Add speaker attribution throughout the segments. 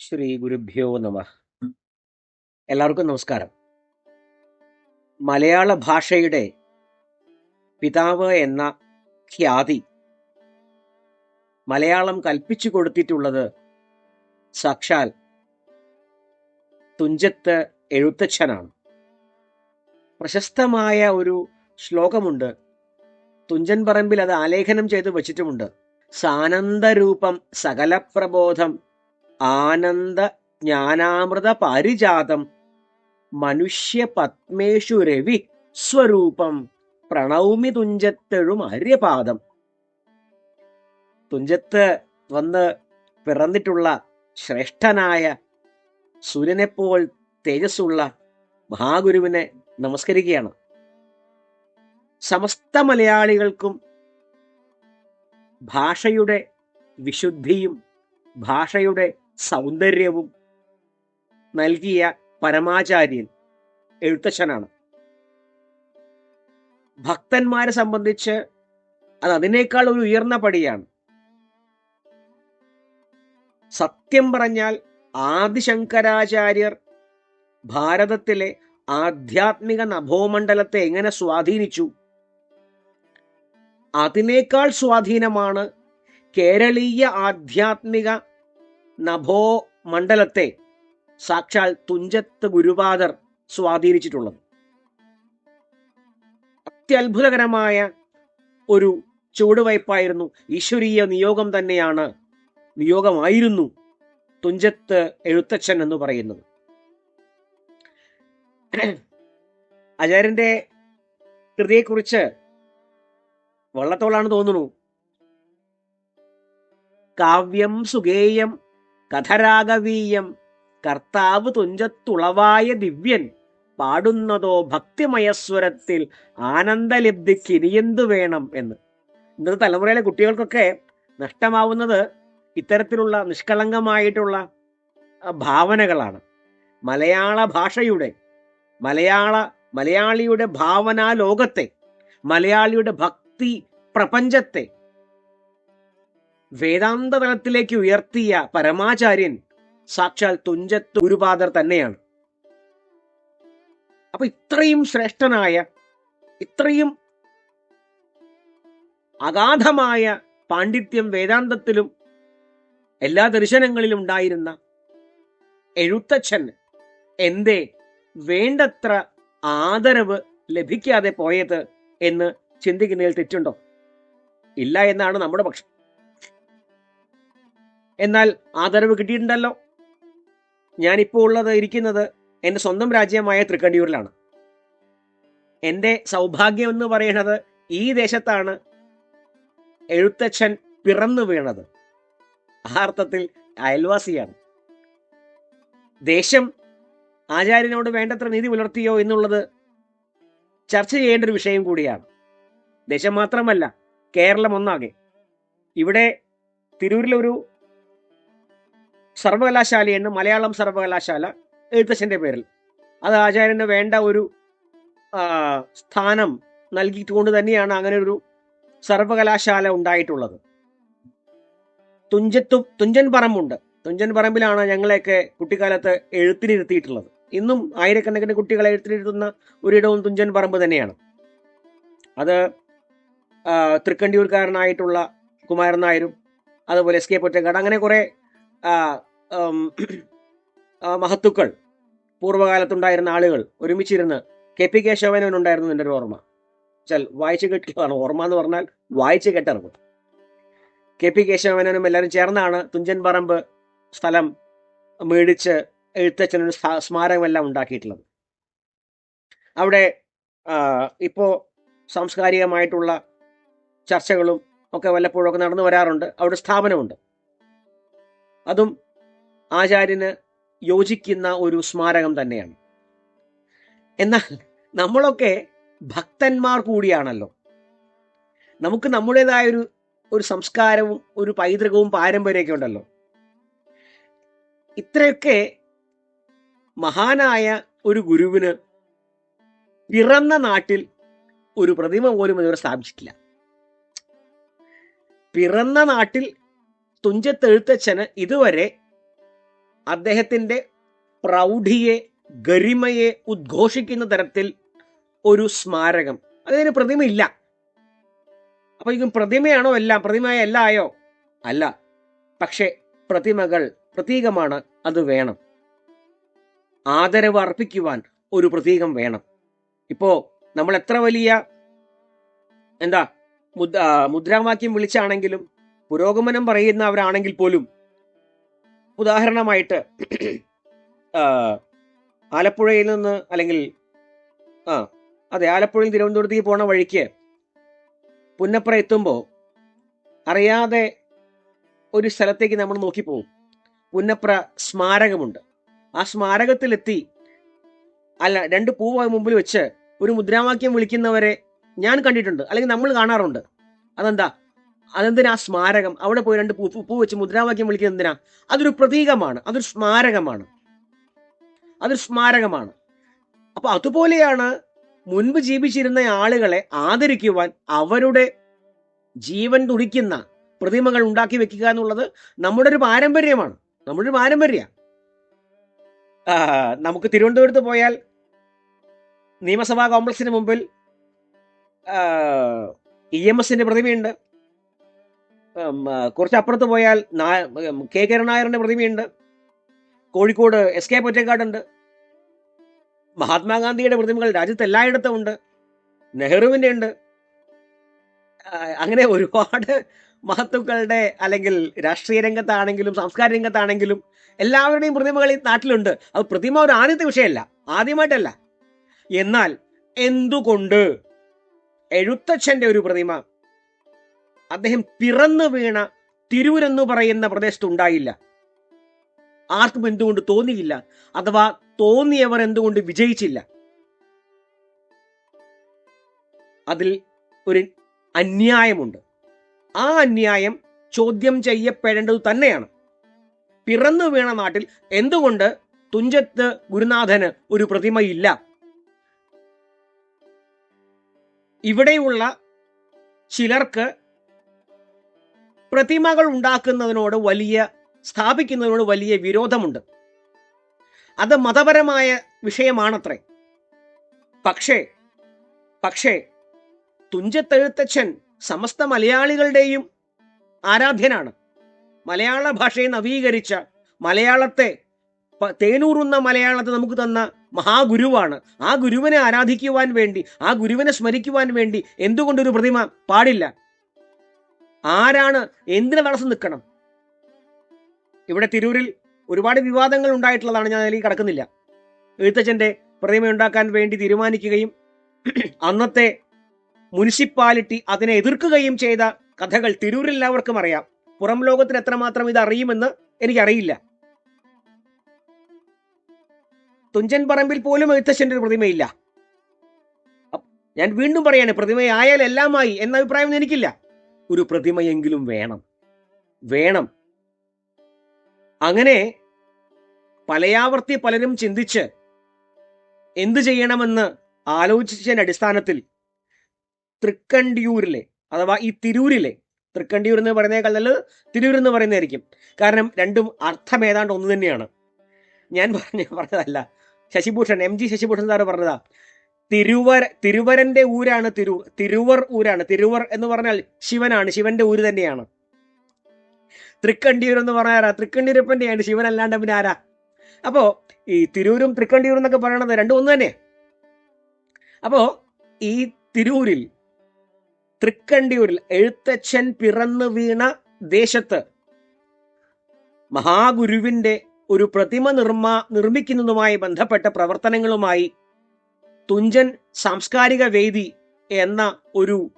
Speaker 1: ശ്രീ ഗുരുഭ്യോ നമ. എല്ലാവർക്കും നമസ്കാരം. മലയാള ഭാഷയുടെ പിതാവ് എന്ന ഖ്യാതി മലയാളം കൽപ്പിച്ചു കൊടുത്തിട്ടുള്ളത് സാക്ഷാൽ തുഞ്ചത്ത് എഴുത്തച്ഛനാണ്. പ്രശസ്തമായ ഒരു ശ്ലോകമുണ്ട്. തുഞ്ചൻ പറമ്പിൽ അത് ആലേഖനം ചെയ്ത് വച്ചിട്ടുമുണ്ട്. സാനന്ദരൂപം സകലപ്രബോധം ആനന്ദ ജ്ഞാനാമൃത പാരിജാതം മനുഷ്യ പത്മേഷു രവി സ്വരൂപം പ്രണൗമി തുഞ്ചത്തെഴും ആര്യപാദം തുഞ്ചത്ത് വന്ന് പിറന്നിട്ടുള്ള ശ്രേഷ്ഠനായ സൂര്യനെപ്പോൾ തേജസ്സുള്ള മഹാഗുരുവിനെ നമസ്കരിക്കുകയാണ്. സമസ്ത മലയാളികൾക്കും ഭാഷയുടെ വിശുദ്ധിയും ഭാഷയുടെ സൗന്ദര്യവും നൽകിയ പരമാചാര്യൻ എഴുത്തച്ഛനാണ്. ഭക്തന്മാരെ സംബന്ധിച്ച് അത് അതിനേക്കാൾ ഒരു ഉയർന്ന പടിയാണ്. സത്യം പറഞ്ഞാൽ ആദിശങ്കരാചാര്യർ ഭാരതത്തിലെ ആധ്യാത്മിക നഭോമണ്ഡലത്തെ എങ്ങനെ സ്വാധീനിച്ചു? അതിനേക്കാൾ സ്വാധീനമാണ് കേരളീയ ആധ്യാത്മിക നഭോ മണ്ഡലത്തെ സാക്ഷാൽ തുഞ്ചത്ത് ഗുരുപാദർ സ്വാധീനിച്ചിട്ടുള്ളത്. അത്യത്ഭുതകരമായ ഒരു ചുവടുവയ്പായിരുന്നു ഈശ്വരീയ നിയോഗം തന്നെയാണ് നിയോഗമായിരുന്നു തുഞ്ചത്ത് എഴുത്തച്ഛൻ എന്ന് പറയുന്നത്. ആചാര്യന്റെ കൃതിയെക്കുറിച്ച് വള്ളത്തോളാണ് തോന്നുന്നു. കാവ്യം സുഗേയം കഥരാഗവീയം. കർത്താവ് തുഞ്ചത്തുളവായ ദിവ്യൻ. പാടുന്നതോ ഭക്തിമയസ്വരത്തിൽ ആനന്ദലബ്ധിക്ക് ഇനിയെന്തു വേണം എന്ന്. ഇന്നത്തെ തലമുറയിലെ കുട്ടികൾക്കൊക്കെ നഷ്ടമാവുന്നത് ഇത്തരത്തിലുള്ള നിഷ്കളങ്കമായിട്ടുള്ള ഭാവനകളാണ്. മലയാള ഭാഷയുടെ മലയാള മലയാളിയുടെ ഭാവനാ ലോകത്തെ മലയാളിയുടെ ഭക്തി പ്രപഞ്ചത്തെ വേദാന്ത തലത്തിലേക്ക് ഉയർത്തിയ പരമാചാര്യൻ സാക്ഷാൽ തുഞ്ചത്ത് ഗുരുപാദർ തന്നെയാണ്. അപ്പൊ ഇത്രയും ശ്രേഷ്ഠനായ ഇത്രയും അഗാധമായ പാണ്ഡിത്യം വേദാന്തത്തിലും എല്ലാ ദർശനങ്ങളിലും ഉണ്ടായിരുന്ന എഴുത്തച്ഛൻ എന്തേ വേണ്ടത്ര ആദരവ് ലഭിക്കാതെ പോയത് എന്ന് ചിന്തിക്കുന്നതിൽ തെറ്റുണ്ടോ? ഇല്ല എന്നാണ് നമ്മുടെ പക്ഷം. എന്നാൽ ആദരവ് കിട്ടിയിട്ടുണ്ടല്ലോ. ഞാനിപ്പോൾ ഉള്ളത് ഇരിക്കുന്നത് എന്റെ സ്വന്തം രാജ്യമായ തൃക്കണ്ടിയൂരിലാണ്. എന്റെ സൗഭാഗ്യം എന്ന് പറയുന്നത് ഈ ദേശത്താണ് എഴുത്തച്ഛൻ പിറന്നു വീണത്. ആ അർത്ഥത്തിൽ അയൽവാസിയാണ്. ദേശം ആചാര്യനോട് വേണ്ടത്ര നീതി പുലർത്തിയോ എന്നുള്ളത് ചർച്ച ചെയ്യേണ്ട ഒരു വിഷയം കൂടിയാണ്. ദേശം മാത്രമല്ല കേരളം ഒന്നാകെ. ഇവിടെ തിരൂരിലൊരു സർവകലാശാലയുണ്ട് മലയാളം സർവകലാശാല എഴുത്തച്ഛന്റെ പേരിൽ. അത് ആചാര്യന് വേണ്ട ഒരു സ്ഥാനം നൽകിക്കൊണ്ട് തന്നെയാണ് അങ്ങനെ ഒരു സർവകലാശാല ഉണ്ടായിട്ടുള്ളത്. തുഞ്ചത്തു തുഞ്ചൻ പറമ്പുണ്ട് തുഞ്ചൻ പറമ്പിലാണ് ഞങ്ങളെയൊക്കെ കുട്ടിക്കാലത്ത് എഴുത്തിനിരുത്തിയിട്ടുള്ളത് ഇന്നും ആയിരക്കണക്കിന് കുട്ടികളെ എഴുത്തിനിരുത്തുന്ന ഒരിടവും തുഞ്ചൻ പറമ്പ് തന്നെയാണ്. അത് തൃക്കണ്ടിയൂർക്കാരനായിട്ടുള്ള കുമാരൻ നായരും അതുപോലെ എസ് കെ പൊറ്റക്കാട് അങ്ങനെ കുറെ മഹത്തുക്കൾ പൂർവകാലത്തുണ്ടായിരുന്ന ആളുകൾ ഒരുമിച്ചിരുന്ന് കെ പി കേശവനവൻ ഉണ്ടായിരുന്നു എന്റെ ഒരു ഓർമ്മ. ചാൽ വായിച്ചു കേട്ടതാണ്. ഓർമ്മ എന്ന് പറഞ്ഞാൽ വായിച്ചു കെട്ടിറങ്ങും കെ പി കേശവനവനും എല്ലാവരും ചേർന്നാണ് തുഞ്ചൻ പറമ്പ് സ്ഥലം മേടിച്ച് എഴുത്തച്ഛനൊരു സ്മാരകമെല്ലാം ഉണ്ടാക്കിയിട്ടുള്ളത്. അവിടെ ഇപ്പോൾ ഇപ്പോ സാംസ്കാരികമായിട്ടുള്ള ചർച്ചകളും ഒക്കെ വല്ലപ്പോഴൊക്കെ നടന്നു വരാറുണ്ട്. അവിടെ സ്ഥാപനമുണ്ട്. അതും ആചാര്യന് യോജിക്കുന്ന ഒരു സ്മാരകം തന്നെയാണ്. എന്നാൽ നമ്മളൊക്കെ ഭക്തന്മാർ കൂടിയാണല്ലോ. നമുക്ക് നമ്മുടേതായ ഒരു ഒരു സംസ്കാരവും ഒരു പൈതൃകവും പാരമ്പര്യമൊക്കെ ഉണ്ടല്ലോ. ഇത്രയൊക്കെ മഹാനായ ഒരു ഗുരുവിന് പിറന്ന നാട്ടിൽ ഒരു പ്രതിമ പോലും ഇതുവരെ സ്ഥാപിച്ചിട്ടില്ല. പിറന്ന നാട്ടിൽ തുഞ്ചത്തെഴുത്തച്ഛന് ഇതുവരെ അദ്ദേഹത്തിന്റെ പ്രൗഢിയെ ഗരിമയെ ഉദ്ഘോഷിക്കുന്ന തരത്തിൽ ഒരു സ്മാരകം. അതിന് പ്രതിമയില്ല. അപ്പൊ ഇതും പ്രതിമയാണോ എല്ലാം പ്രതിമയായ അല്ല ആയോ? അല്ല. പക്ഷേ പ്രതിമകൾ പ്രതീകമാണ് അത് വേണം. ആദരവ് അർപ്പിക്കുവാൻ ഒരു പ്രതീകം വേണം. ഇപ്പോ നമ്മൾ എത്ര വലിയ എന്താ മുദ്ര മുദ്രാവാക്യം വിളിച്ചാണെങ്കിലും പുരോഗമനം പറയുന്നവരാണെങ്കിൽ പോലും ഉദാഹരണമായിട്ട് ആലപ്പുഴയിൽ നിന്ന് അല്ലെങ്കിൽ ആ അതെ ആലപ്പുഴയിൽ തിരുവനന്തപുരത്തേക്ക് പോണ വഴിക്ക് പുന്നപ്ര എത്തുമ്പോൾ അറിയാതെ ഒരു സ്ഥലത്തേക്ക് നമ്മൾ നോക്കിപ്പോവും പുന്നപ്ര സ്മാരകമുണ്ട്. ആ സ്മാരകത്തിലെത്തി അല്ല രണ്ട് പൂവ് മുമ്പിൽ വെച്ച് ഒരു മുദ്രാവാക്യം വിളിക്കുന്നവരെ ഞാൻ കണ്ടിട്ടുണ്ട്. അല്ലെങ്കിൽ നമ്മൾ കാണാറുണ്ട്. അതെന്താ? അതെന്തിനാ? സ്മാരകം. അവിടെ പോയി രണ്ട് പൂ പൂ വെച്ച് മുദ്രാവാക്യം വിളിക്കുന്നത് എന്തിനാ? അതൊരു പ്രതീകമാണ്. അതൊരു സ്മാരകമാണ്. അതൊരു സ്മാരകമാണ്. അപ്പൊ അതുപോലെയാണ് മുൻപ് ജീവിച്ചിരുന്ന ആളുകളെ ആദരിക്കുവാൻ അവരുടെ ജീവൻ തുടിക്കുന്ന പ്രതിമകൾ ഉണ്ടാക്കി വെക്കുക എന്നുള്ളത് നമ്മുടെ ഒരു പാരമ്പര്യമാണ്. നമ്മുടെ ഒരു പാരമ്പര്യ. നമുക്ക് തിരുവനന്തപുരത്ത് പോയാൽ നിയമസഭാ കോംപ്ലക്സിന് മുമ്പിൽ ഇ എം എസിന്റെ പ്രതിമയുണ്ട്. കുറച്ചപ്പുറത്ത് പോയാൽ കെ ഉം, കെ. കരുണാകരന്റെ പ്രതിമയുണ്ട്. കോഴിക്കോട് എസ്. കെ. പൊറ്റക്കാടുണ്ട്. മഹാത്മാഗാന്ധിയുടെ പ്രതിമകൾ രാജ്യത്ത് എല്ലായിടത്തും ഉണ്ട്. നെഹ്റുവിന്റെ ഉണ്ട്. അങ്ങനെ ഒരുപാട് മഹത്തുക്കളുടെ അല്ലെങ്കിൽ രാഷ്ട്രീയ രംഗത്താണെങ്കിലും സാംസ്കാരിക രംഗത്താണെങ്കിലും എല്ലാവരുടെയും പ്രതിമകൾ ഈ നാട്ടിലുണ്ട്. അത് പ്രതിമ ഒരു ആദ്യത്തെ വിഷയമല്ല. ആദ്യമായിട്ടല്ല. എന്നാൽ എന്തുകൊണ്ട് എഴുത്തച്ഛന്റെ ഒരു പ്രതിമ അദ്ദേഹം പിറന്നു വീണ തിരൂരെന്ന് പറയുന്ന പ്രദേശത്ത് ഉണ്ടായില്ല ആർക്കും എന്തുകൊണ്ട് തോന്നിയില്ല അഥവാ തോന്നിയവർ എന്തുകൊണ്ട് വിജയിച്ചില്ല. അതിൽ ഒരു അന്യായമുണ്ട്. ആ അന്യായം ചോദ്യം ചെയ്യപ്പെടേണ്ടത് തന്നെയാണ്. പിറന്നു വീണ നാട്ടിൽ എന്തുകൊണ്ട് തുഞ്ചത്ത് ഗുരുനാഥന് ഒരു പ്രതിമയില്ല? ഇവിടെയുള്ള ചിലർക്ക് പ്രതിമകൾ ഉണ്ടാക്കുന്നതിനോട് വലിയ സ്ഥാപിക്കുന്നതിനോട് വലിയ വിരോധമുണ്ട്. അത് മതപരമായ വിഷയമാണത്രേ. പക്ഷേ പക്ഷേ തുഞ്ചത്തെഴുത്തച്ഛൻ സമസ്ത മലയാളികളുടെയും ആരാധ്യനാണ്. മലയാള ഭാഷയെ നവീകരിച്ച മലയാളത്തെ തേനൂറുന്ന മലയാളത്തെ നമുക്ക് തന്ന മഹാഗുരുവാണ്. ആ ഗുരുവിനെ ആരാധിക്കുവാൻ വേണ്ടി ആ ഗുരുവിനെ സ്മരിക്കുവാൻ വേണ്ടി എന്തുകൊണ്ടൊരു പ്രതിമ പാടില്ല? ആരാണ്? എന്തിനു തടസ്സം നിൽക്കണം? ഇവിടെ തിരൂരിൽ ഒരുപാട് വിവാദങ്ങൾ ഉണ്ടായിട്ടുള്ളതാണ് ഞാൻ അതിലേക്ക് കടക്കുന്നില്ല. എഴുത്തച്ഛന്റെ പ്രതിമ ഉണ്ടാക്കാൻ വേണ്ടി തീരുമാനിക്കുകയും അന്നത്തെ മുനിസിപ്പാലിറ്റി അതിനെ എതിർക്കുകയും ചെയ്ത കഥകൾ തിരൂരിൽ എല്ലാവർക്കും അറിയാം. പുറം ലോകത്തിന് എത്രമാത്രം ഇത് അറിയുമെന്ന് എനിക്കറിയില്ല. തുഞ്ചൻ പറമ്പിൽ പോലും എഴുത്തച്ഛന്റെ ഒരു പ്രതിമയില്ല. ഞാൻ വീണ്ടും പറയാണ് പ്രതിമയായാൽ എല്ലാമായി എന്ന അഭിപ്രായം എനിക്കില്ല. ഒരു പ്രതിമയെങ്കിലും വേണം. വേണം. അങ്ങനെ പലയാവർത്തി പലരും ചിന്തിച്ച് എന്തു ചെയ്യണമെന്ന് ആലോചിച്ചതിന്റെ അടിസ്ഥാനത്തിൽ തൃക്കണ്ടിയൂരിലെ അഥവാ ഈ തിരൂരിലെ തൃക്കണ്ടിയൂർ എന്ന് പറയുന്നേക്കാൾ നല്ലത് തിരൂർ എന്ന് പറയുന്നതായിരിക്കും. കാരണം രണ്ടും അർത്ഥം ഏതാണ്ട് ഒന്ന് തന്നെയാണ്. ഞാൻ പറഞ്ഞ പറഞ്ഞതല്ല. Sashibhushan M G Sashibhushan sir പറഞ്ഞതാ. തിരുവര തിരുവരന്റെ ഊരാണ് തിരു തിരുവർ ഊരാണ്. തിരുവർ എന്ന് പറഞ്ഞാൽ ശിവനാണ്. ശിവന്റെ ഊര് തന്നെയാണ്. തൃക്കണ്ടിയൂർ എന്ന് പറഞ്ഞാൽ ആരാ? തൃക്കണ്ടിയൂരപ്പന്റെയാണ് ശിവൻ അല്ലാണ്ട് പിന്നെ ആരാ? അപ്പോ ഈ തിരൂരും തൃക്കണ്ടിയൂരും എന്നൊക്കെ പറയണത് രണ്ടും ഒന്ന് തന്നെ അപ്പോ ഈ തിരൂരിൽ തൃക്കണ്ടിയൂരിൽ എഴുത്തച്ഛൻ പിറന്നു വീണ ദേശത്ത് മഹാഗുരുവിന്റെ ഒരു പ്രതിമ നിർമ്മാ നിർമ്മിക്കുന്നതുമായി ബന്ധപ്പെട്ട പ്രവർത്തനങ്ങളുമായി തുഞ്ചൻ സാംസ്കാരിക വേദി എന്ന ഒരു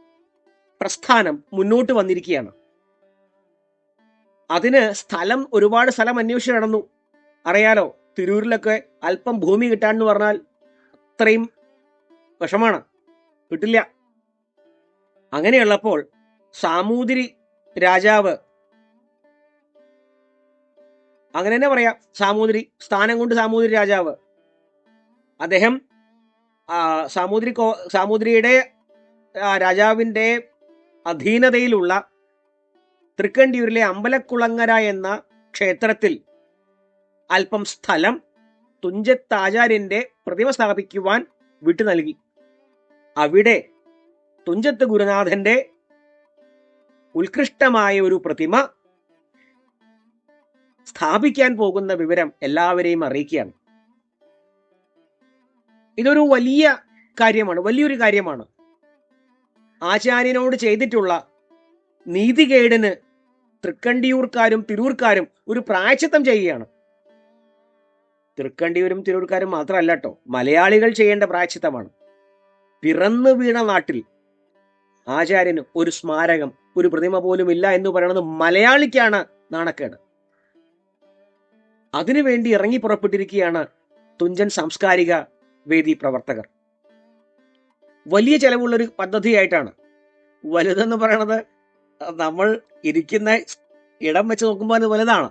Speaker 1: പ്രസ്ഥാനം മുന്നോട്ട് വന്നിരിക്കുകയാണ്. അതിന് സ്ഥലം ഒരുപാട് സ്ഥലം അന്വേഷിച്ച് നടന്നു. അറിയാലോ തിരൂരിലൊക്കെ അല്പം ഭൂമി കിട്ടാന്ന് പറഞ്ഞാൽ അത്രയും വിഷമാണ്. കിട്ടില്ല അങ്ങനെയുള്ളപ്പോൾ സാമൂതിരി രാജാവ് അങ്ങനെ തന്നെ പറയാം. സാമൂതിരി സ്ഥാനം കൊണ്ട് സാമൂതിരി രാജാവ്. അദ്ദേഹം സാമൂതിരി കോ സാമൂതിരിയുടെ രാജാവിന്റെ അധീനതയിലുള്ള തൃക്കണ്ടിയൂരിലെ അമ്പലക്കുളങ്ങര എന്ന ക്ഷേത്രത്തിൽ അല്പം സ്ഥലം തുഞ്ചത്താചാര്യന്റെ പ്രതിമ സ്ഥാപിക്കുവാൻ വിട്ടു നൽകി. അവിടെ തുഞ്ചത്ത് ഗുരുനാഥന്റെ ഉത്കൃഷ്ടമായ ഒരു പ്രതിമ സ്ഥാപിക്കാൻ പോകുന്ന വിവരം എല്ലാവരെയും അറിയിക്കുകയാണ്. ഇതൊരു വലിയ കാര്യമാണ് വലിയൊരു കാര്യമാണ്. ആചാര്യനോട് ചെയ്തിട്ടുള്ള നീതികേടിന് തൃക്കണ്ടിയൂർക്കാരും തിരൂർക്കാരും ഒരു പ്രായച്ചിത്തം ചെയ്യുകയാണ്. തൃക്കണ്ടിയൂരും തിരൂർക്കാരും മാത്രമല്ല കേട്ടോ മലയാളികൾ ചെയ്യേണ്ട പ്രായച്ചിത്തമാണ്. പിറന്നു വീണ നാട്ടിൽ ആചാര്യന് ഒരു സ്മാരകം ഒരു പ്രതിമ പോലും ഇല്ല എന്ന് പറയുന്നത് മലയാളിക്കാണ് നാണക്കേട്. അതിനുവേണ്ടി ഇറങ്ങി പുറപ്പെട്ടിരിക്കുകയാണ് തുഞ്ചൻ സാംസ്കാരിക വേദി പ്രവർത്തകർ. വലിയ ചെലവുള്ളൊരു പദ്ധതിയായിട്ടാണ്. വലുതെന്ന് പറയണത് നമ്മൾ ഇരിക്കുന്ന ഇടം വെച്ച് നോക്കുമ്പോൾ അത് വലുതാണ്.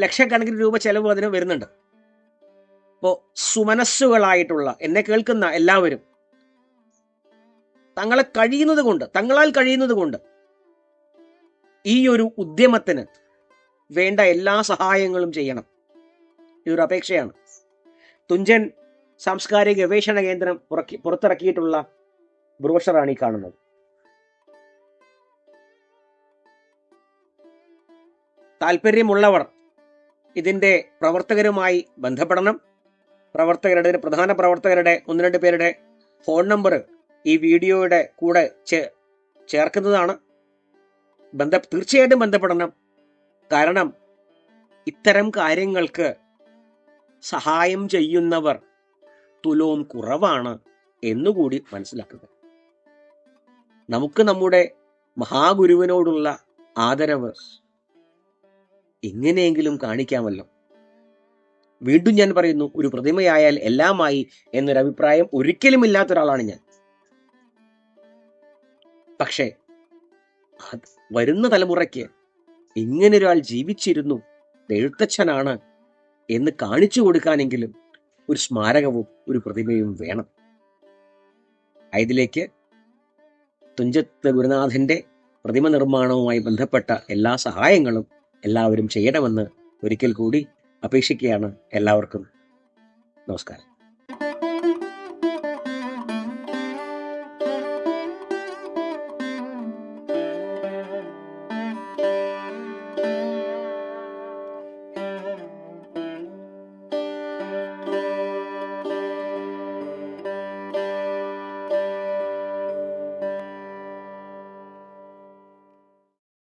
Speaker 1: ലക്ഷക്കണക്കിന് രൂപ ചെലവ് അതിന് വരുന്നുണ്ട്. അപ്പോൾ സുമനസ്സുകളായിട്ടുള്ള എന്നെ കേൾക്കുന്ന എല്ലാവരും തങ്ങളെ കഴിയുന്നത് കൊണ്ട് തങ്ങളാൽ കഴിയുന്നത് കൊണ്ട് ഈ ഒരു ഉദ്യമത്തിന് വേണ്ട എല്ലാ സഹായങ്ങളും ചെയ്യണം. ഈ ഒരു അപേക്ഷയാണ്. തുഞ്ചൻ സാംസ്കാരിക ഗവേഷണ കേന്ദ്രം പുറക്കി പുറത്തിറക്കിയിട്ടുള്ള ബ്രോഷറാണ് ഈ കാണുന്നത്. താല്പര്യമുള്ളവർ ഇതിന്റെ പ്രവർത്തകരുമായി ബന്ധപ്പെടണം. പ്രവർത്തകരുടെ പ്രധാന പ്രവർത്തകരുടെ ഒന്ന് രണ്ട് പേരുടെ ഫോൺ നമ്പർ ഈ വീഡിയോയുടെ കൂടെ ചേർക്കുന്നതാണ്. ബന്ധ തീർച്ചയായിട്ടും ബന്ധപ്പെടണം. കാരണം ഇത്തരം കാര്യങ്ങൾക്ക് സഹായം ചെയ്യുന്നവർ തുലോം കുറവാണ് എന്നുകൂടി മനസ്സിലാക്കുക. നമുക്ക് നമ്മുടെ മഹാഗുരുവിനോടുള്ള ആദരവ് എങ്ങനെയെങ്കിലും കാണിക്കാമല്ലോ. വീണ്ടും ഞാൻ പറയുന്നു ഒരു പ്രതിമയായാൽ എല്ലാമായി എന്നൊരു അഭിപ്രായം ഒരിക്കലും ഇല്ലാത്ത ഒരാളാണ് ഞാൻ. പക്ഷേ വരുന്ന തലമുറയ്ക്ക് ഇങ്ങനെ ഒരാൾ ജീവിച്ചിരുന്നു എഴുത്തച്ഛനാണ് എന്ന് കാണിച്ചു കൊടുക്കാനെങ്കിലും ഒരു സ്മാരകവും ഒരു പ്രതിമയും വേണം. ഇതിലേക്ക് തുഞ്ചത്ത് ഗുരുനാഥന്റെ പ്രതിമ നിർമ്മാണവുമായി ബന്ധപ്പെട്ട എല്ലാ സഹായങ്ങളും എല്ലാവരും ചെയ്യണമെന്ന് ഒരിക്കൽ കൂടി അപേക്ഷിക്കുകയാണ് എല്ലാവർക്കും. നമസ്കാരം.